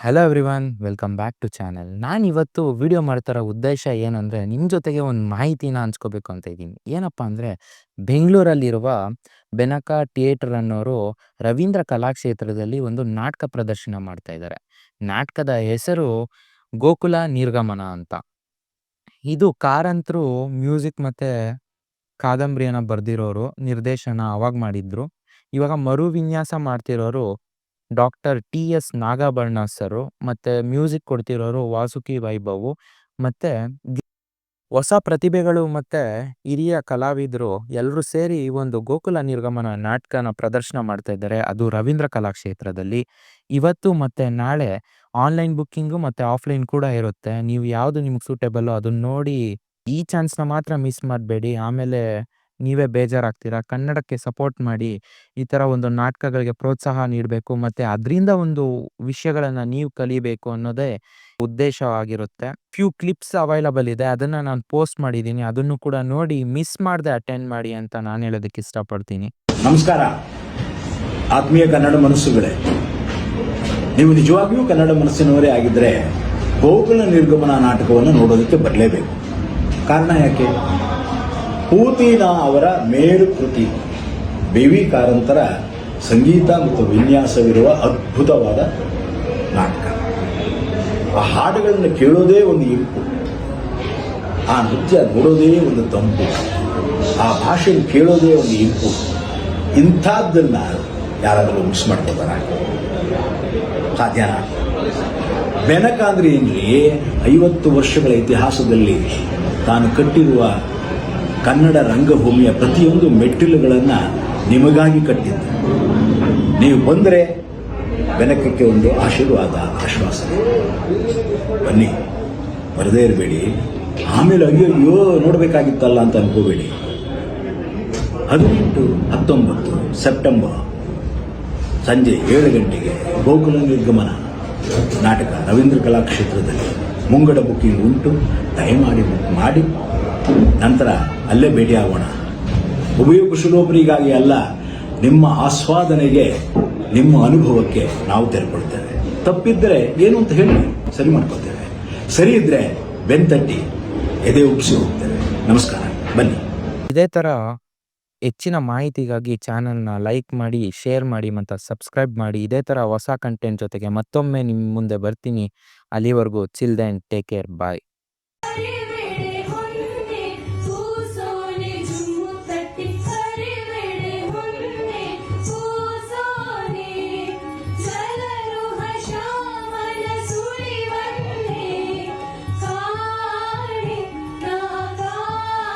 Hello everyone welcome back to channel ನಾನು ಇವತ್ತು video ಮಾಡ್ತಾರೋ ಉದ್ದೇಶ ಏನಂದರೆ ನಿಮ್ಮ ಜೊತೆಗೆ ಒಂದು ಮಾಹಿತಿನ ಹಂಚ್ಕೋಬೇಕು ಅಂತ ಇದ್ದೀನಿ. ಏನಪ್ಪ ಅಂದರೆ, ಬೆಂಗಳೂರಲ್ಲಿರುವ ಬೆನಕ ಥಿಯೇಟರ್ ಅನ್ನೋರು ರವೀಂದ್ರ ಕಲಾಕ್ಷೇತ್ರದಲ್ಲಿ ಒಂದು ನಾಟಕ ಪ್ರದರ್ಶನ ಮಾಡ್ತಾ ಇದ್ದಾರೆ. ನಾಟಕದ ಹೆಸರು ಗೋಕುಲ ನಿರ್ಗಮನ ಅಂತ. ಇದು ಕಾರಂತರು ಮ್ಯೂಸಿಕ್ ಮತ್ತು ಕಾದಂಬರಿಯನ್ನು ಬರೆದಿರೋರು, ನಿರ್ದೇಶನ ಅವಾಗ ಮಾಡಿದ್ರು. ಇವಾಗ ಮರು ವಿನ್ಯಾಸ ಮಾಡ್ತಿರೋರು doctor T S Nagabharana sir ಮತ್ತು ಮ್ಯೂಸಿಕ್ ಕೊಡ್ತಿರೋರು ವಾಸುಕಿ ವೈಭವ್ ಮತ್ತು ಹೊಸ ಪ್ರತಿಭೆಗಳು ಮತ್ತು ಹಿರಿಯ ಕಲಾವಿದರು ಎಲ್ಲರೂ ಸೇರಿ ಈ ಒಂದು ಗೋಕುಲ ನಿರ್ಗಮನ ನಾಟಕನ ಪ್ರದರ್ಶನ ಮಾಡ್ತಾ ಇದ್ದಾರೆ. ಅದು ರವೀಂದ್ರ ಕಲಾಕ್ಷೇತ್ರದಲ್ಲಿ. ಇವತ್ತು ಮತ್ತು ನಾಳೆ ಆನ್ಲೈನ್ ಬುಕ್ಕಿಂಗು ಮತ್ತು ಆಫ್ಲೈನ್ ಕೂಡ ಇರುತ್ತೆ. ನೀವು ಯಾವುದು ನಿಮ್ಗೆ ಸೂಟೇಬಲ್ಲೋ ಅದನ್ನ ನೋಡಿ ಈ ಚಾನ್ಸ್ನ ಮಾತ್ರ ಮಿಸ್ ಮಾಡಬೇಡಿ. ಆಮೇಲೆ ನೀವೇ ಬೇಜಾರಾಗ್ತೀರಾ? ಕನ್ನಡಕ್ಕೆ ಸಪೋರ್ಟ್ ಮಾಡಿ ಈ ಥರ ಒಂದು ನಾಟಕಗಳಿಗೆ ಪ್ರೋತ್ಸಾಹ ನೀಡಬೇಕು ಮತ್ತು ಅದರಿಂದ ಒಂದು ವಿಷಯಗಳನ್ನು ನೀವು ಕಲಿಬೇಕು ಅನ್ನೋದೇ ಉದ್ದೇಶವಾಗಿರುತ್ತೆ. ಫ್ಯೂ ಕ್ಲಿಪ್ಸ್ ಅವೈಲಬಲ್ ಇದೆ. ಅದನ್ನು ನಾನು ಪೋಸ್ಟ್ ಮಾಡಿದ್ದೀನಿ. ಅದನ್ನು ಕೂಡ ನೋಡಿ ಮಿಸ್ ಮಾಡದೆ ಅಟೆಂಡ್ ಮಾಡಿ ಅಂತ ನಾನು ಹೇಳೋದಕ್ಕೆ ಇಷ್ಟಪಡ್ತೀನಿ. ನಮಸ್ಕಾರ. ಆತ್ಮೀಯ ಕನ್ನಡ ಮನಸ್ಸುಗಳೇ, ನೀವು ನಿಜವಾಗಿಯೂ ಕನ್ನಡ ಮನಸ್ಸಿನವರೇ ಆಗಿದ್ದರೆ ಗೋಕುಲ ನಿರ್ಗಮನ ನಾಟಕವನ್ನು ನೋಡೋದಕ್ಕೆ ಬರಲೇಬೇಕು. ಕಾರಣ ಯಾಕೆ? ಪೂತಿನ ಅವರ ಮೇರು ಕೃತಿ. ಬಿ ಕಾರಂತರ ಸಂಗೀತ ಮತ್ತು ವಿನ್ಯಾಸವಿರುವ ಅದ್ಭುತವಾದ ನಾಟಕ. ಆ ಹಾಡುಗಳನ್ನು ಕೇಳೋದೇ ಒಂದು ಇಂಪು. ಆ ನೃತ್ಯ ನೋಡೋದೇ ಒಂದು ತಂಪು. ಆ ಭಾಷೆ ಕೇಳೋದೇ ಒಂದು ಇಂಪು. ಇಂಥದ್ದನ್ನ ಯಾರಾದರೂ ಮಿಸ್ ಮಾಡ್ಕೋತಾರ ಸಾಧ್ಯನಾ? ಬೆನಕ ಅಂದರೆ ಏನ್ರಿ ಐವತ್ತು ವರ್ಷಗಳ ಇತಿಹಾಸದಲ್ಲಿ ತಾನು ಕಟ್ಟಿರುವ ಕನ್ನಡ ರಂಗಭೂಮಿಯ ಪ್ರತಿಯೊಂದು ಮೆಟ್ಟಿಲುಗಳನ್ನು ನಿಮಗಾಗಿ ಕಟ್ಟಿದ್ದು. ನೀವು ಬಂದರೆ ಬೆನಕಕ್ಕೆ ಒಂದು ಆಶೀರ್ವಾದ, ಆಶ್ವಾಸ. ಬನ್ನಿ, ಬರದೇ ಇರಬೇಡಿ. ಆಮೇಲೆ ಅಯ್ಯೋ ಅಯ್ಯೋ, ನೋಡಬೇಕಾಗಿತ್ತಲ್ಲ ಅಂತ ಅನ್ಕೋಬೇಡಿ. ಹದಿನೆಂಟು ಹತ್ತೊಂಬತ್ತು ಸೆಪ್ಟೆಂಬರ್, ಸಂಜೆ ಏಳು ಗಂಟೆಗೆ ಗೋಕುಲ ನಿರ್ಗಮನ, ನಾಟಕ ರವೀಂದ್ರ ಕಲಾಕ್ಷೇತ್ರದಲ್ಲಿ ಮುಂಗಡ ಬುಕ್ಕಿಂಗ್ ಉಂಟು. ದಯಮಾಡಿ ಬುಕ್ ಮಾಡಿ. ನಂತರ ಅಲ್ಲೇ ಭೇಟಿಯಾಗೋಣ ಉಭಯ ಕುಶಲೋಪರಿಗಾಗಿ ಅಲ್ಲ, ನಿಮ್ಮ ಆಸ್ವಾದನೆಗೆ, ನಿಮ್ಮ ಅನುಭವಕ್ಕೆ ನಾವು ತೆರೆಕೊಳ್ತೇವೆ. ತಪ್ಪಿದ್ದರೆ ಏನು ಅಂತ ಹೇಳಿ ಸರಿ ಮಾಡ್ಕೊಳ್ತೇವೆ. ಸರಿ ಇದ್ರೆ ಬೆಂತಟ್ಟಿ ಎದೆ ಉಪ್ಪಿಸಿ ಹೋಗ್ತೇವೆ. ನಮಸ್ಕಾರ, ಬನ್ನಿ. ಇದೇ ತರ ಹೆಚ್ಚಿನ ಮಾಹಿತಿಗಾಗಿ ಚಾನಲ್ನ ಲೈಕ್ ಮಾಡಿ ಶೇರ್ ಮಾಡಿ ಮತ್ತು ಸಬ್ಸ್ಕ್ರೈಬ್ ಮಾಡಿ. ಇದೇ ಥರ ಹೊಸ ಕಂಟೆಂಟ್ ಜೊತೆಗೆ ಮತ್ತೊಮ್ಮೆ ನಿಮ್ಮ ಮುಂದೆ ಬರ್ತೀನಿ. ಅಲ್ಲಿವರೆಗೂ chill then take care bye